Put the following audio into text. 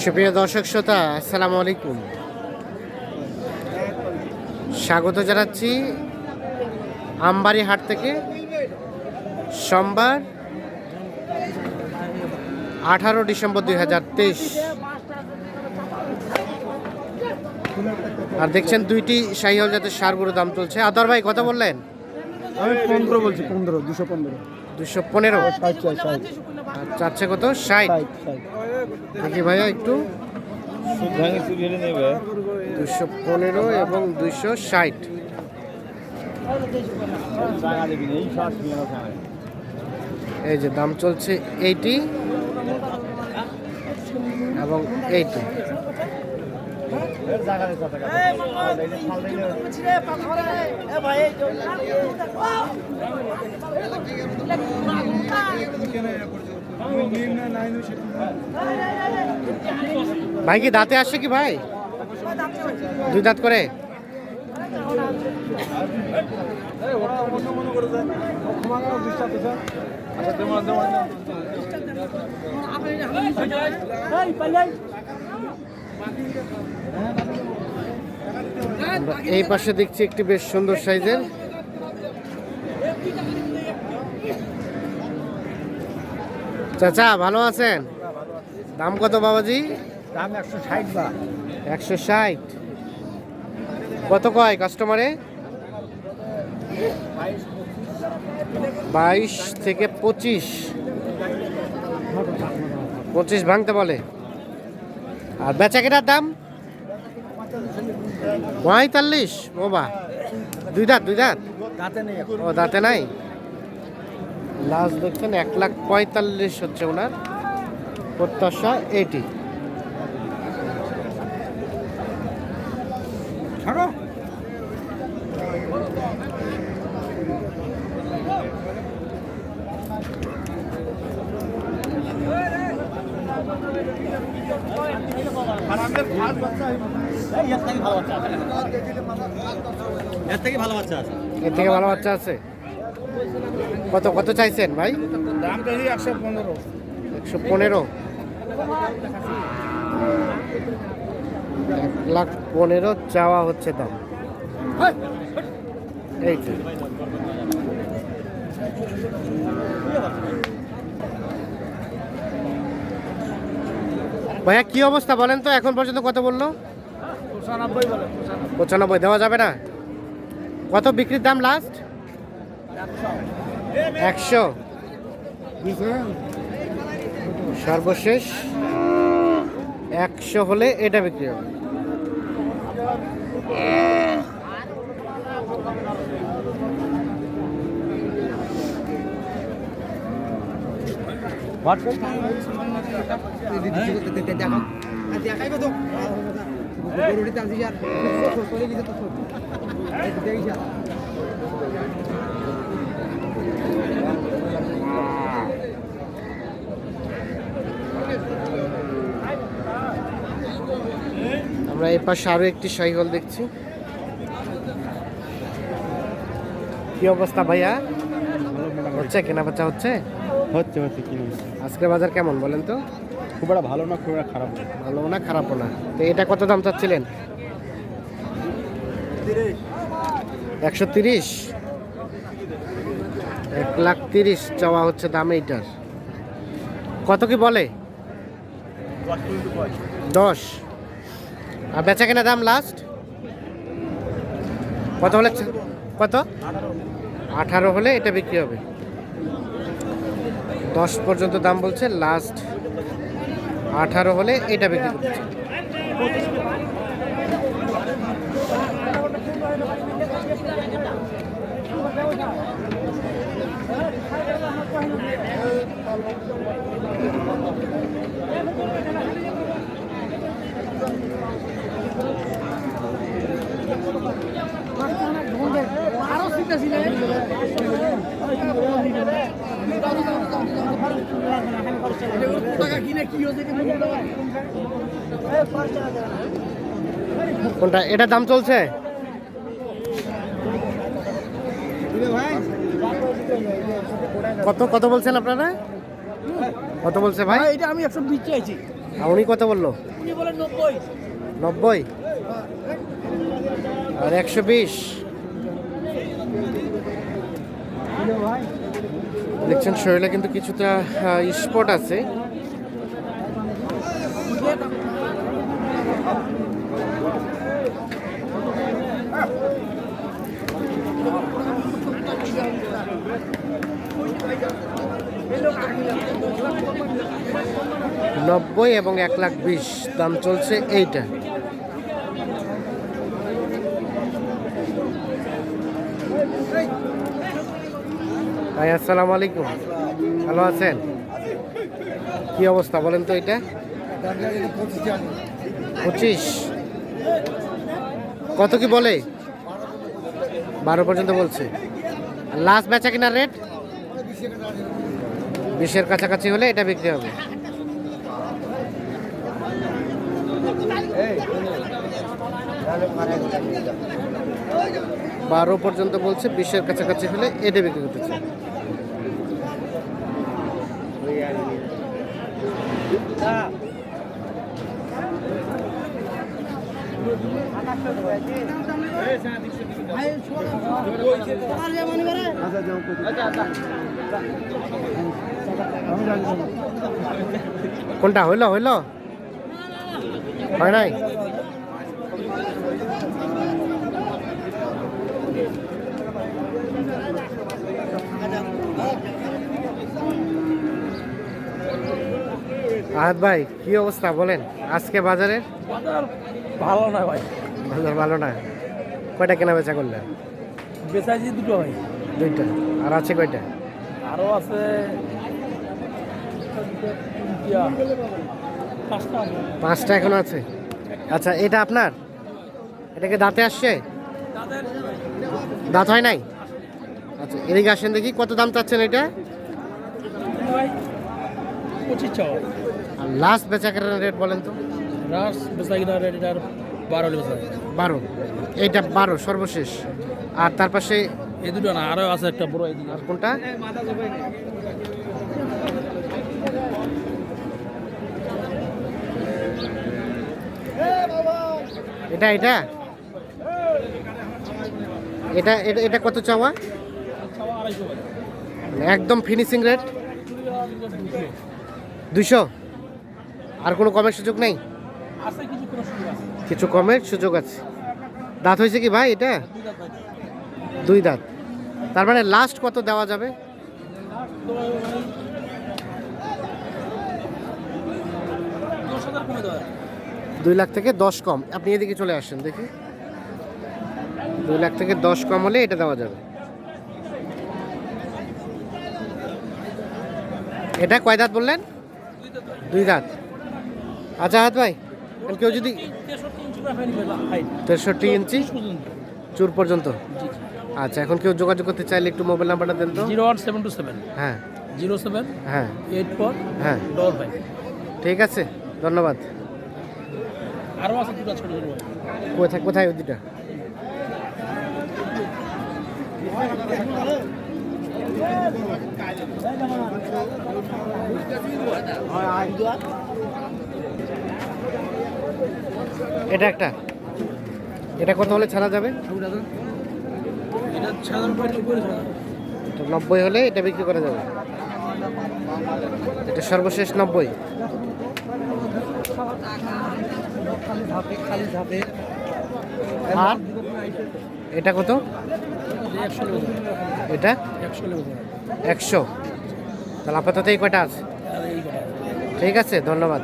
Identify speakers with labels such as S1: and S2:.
S1: সুপ্রিয় দর্শক শ্রোতা আসসালামু আলাইকুম। স্বাগত জানাচ্ছি আমবাড়ি হাট থেকে। সোমবার আঠারো ডিসেম্বর দুই হাজার তেইশ। আর দেখছেন দুইটি শাহিওয়াল জাতের সারগুলো দাম চলছে। আদর ভাই কত বললেন?
S2: আমি পনেরো বলছি পনেরো দুশো পনেরো।
S1: দুশো পনেরো।
S2: ষাট।
S1: চাচ্ছে কত? ষাট। দেখি ভাইয়া একটু। দুশো পনেরো এবং দুইশো ষাট।
S2: এই
S1: যে দাম চলছে এইটি এবং এইটি। ভাই কি দাঁতে আসছে কি ভাই? দুই দাঁত করে? এই পাশে দেখছি একটি বেশ সুন্দর সাইজের। চাচা ভালো আছেন? দাম কত বাবাজি?
S2: দাম একশো ষাট বা
S1: একশো ষাট। কত কয় কাস্টমারে বাইশ থেকে পঁচিশ। পঁচিশ ভাঙতে বলে। আর বেচা কেটার দাম? পঁয়তাল্লিশ। ও বা দুই দাঁত দুই দাঁত?
S2: দাঁতে নেই
S1: ও দাঁতে নাই? লাস্ট দেখছেন এক লাখ পঁয়তাল্লিশ হচ্ছে ওনার প্রত্যাশা এইটি
S2: ছাড়ো। এর থেকে ভালো বাচ্চা আছে।
S1: কত কত চাইছেন ভাই?
S2: এই একশো পনেরো।
S1: একশো পনেরো। এক লাখ পনেরো চাওয়া হচ্ছে দাম। এইটা ভাইয়া কি অবস্থা বলেন তো এখন পর্যন্ত কত বলল?
S2: পঁচানব্বই
S1: দেওয়া যাবে না? কত বিক্রির দাম লাস্ট একশো। সর্বশেষ একশো হলে এটা বিক্রি হবে। আমরা এই পাশে আরও একটি সাইকেল দেখছি। কি অবস্থা ভাইয়া? হচ্ছে কেনা বেচা হচ্ছে?
S2: হচ্ছে হচ্ছে
S1: আজকের বাজার কেমন বলেন তো?
S2: খুব একটা ভালো না খুব একটা খারাপ না।
S1: ভালো না খারাপও না। তো এটা কত দাম চাচ্ছিলেন? একশো তিরিশ। এক লাখ তিরিশ চাওয়া হচ্ছে দাম এইটার। কত কি বলে? দশ। আর বেচা কেনা দাম লাস্ট কত হলে কত? আঠারো হলে এটা বিক্রি হবে। দশ পর্যন্ত দাম বলছে লাস্ট আঠারো হলে এটা বিক্রি করছে। কোনটা? এটা দাম চলছে? কত কত বলছেন আপনারা? কত বলছে ভাই?
S2: ভাই এটা আমি একশো বিশ চাইছি।
S1: উনি কত বলল?
S2: উনি বলেন নব্বই।
S1: নব্বই? আর একশো বিশ? দেখছেন শরীরে কিন্তু কিছুটা স্পট আছে। নব্বই এবং এক লাখ বিশ দাম চলছে এইটা। ভাই, আসসালামু আলাইকুম। ভালো আছেন? কি অবস্থা বলেন তো এটা? পঁচিশ। কত কি বলে? বারো পর্যন্ত বলছে। লাস্ট বেচা কিনার রেট? বিশের কাছাকাছি হলে এটা বিক্রি হবে। বারো পর্যন্ত বলছে, বিশের কাছাকাছি হলে এটা বিক্রি করতেছে। কোনটা হইল হইল? হয় নাই? আহাত ভাই কি অবস্থা বলেন? আজকে বাজারের?
S2: ভালো না ভাই।
S1: বাজার ভালো না কয়টা কেনা বেচা করলেন
S2: বেচাইছি দুটো ভাই।
S1: দুইটা। আর আছে কয়টা?
S2: আরও আছে পাঁচটা
S1: এখনও আছে? আচ্ছা এটা আপনার? এটাকে দাঁতে আসছে? দাঁত হয় নাই? আচ্ছা এদিকে আসেন দেখি কত দাম চাচ্ছেন এটা?
S2: পঁচিশ
S1: আর লাস্ট বেচা কেনার রেট বলেন তো?
S2: রাস বেচা রেট এটার বারো
S1: বারো। এইটা বারো সর্বশেষ। আর তার পাশে
S2: এই দুটো না আরও আছে একটা বড়
S1: আর কোনটা? এটা এটা? এটা এটা এটা কত চাওয়া? একদম ফিনিশিং রেট দুশো? আর কোনো কমের সুযোগ নেই?
S2: কিছু
S1: কমের সুযোগ আছে। দাঁত হয়েছে কি ভাই এটা? দুই দাঁত তার মানে লাস্ট কত দেওয়া যাবে? দুই লাখ থেকে দশ কম। আপনি এদিকে চলে আসেন দেখি। দুই লাখ থেকে দশ কম হলে এটা দেওয়া যাবে। এটা কয় দাঁত বললেন? দুই দাঁত। আচ্ছা হাত ভাই কেউ যদি
S2: তেষট্টি ইঞ্চি?
S1: চুর পর্যন্ত? আচ্ছা এখন কেউ যোগাযোগ করতে চাইলে একটু মোবাইল নাম্বারটা দেন তো।
S2: Zero one seven two seven.
S1: হ্যাঁ।
S2: জিরো সেভেন
S1: হ্যাঁ।
S2: এইট ফোর
S1: হ্যাঁ।
S2: Double five.
S1: ঠিক আছে ধন্যবাদ।
S2: আরও আছে দুটো ছোটো
S1: কোথায় কোথায় ওই দুটা? এটা একটা। এটা কত হলে ছাড়া যাবে? নব্বই হলে এটা বিক্রি করা যাবে। এটা সর্বশেষ নব্বই। আর এটা কত? এটা?
S2: একশো।
S1: তাহলে আপাতত এই কয়টা আছে? ঠিক আছে, ধন্যবাদ।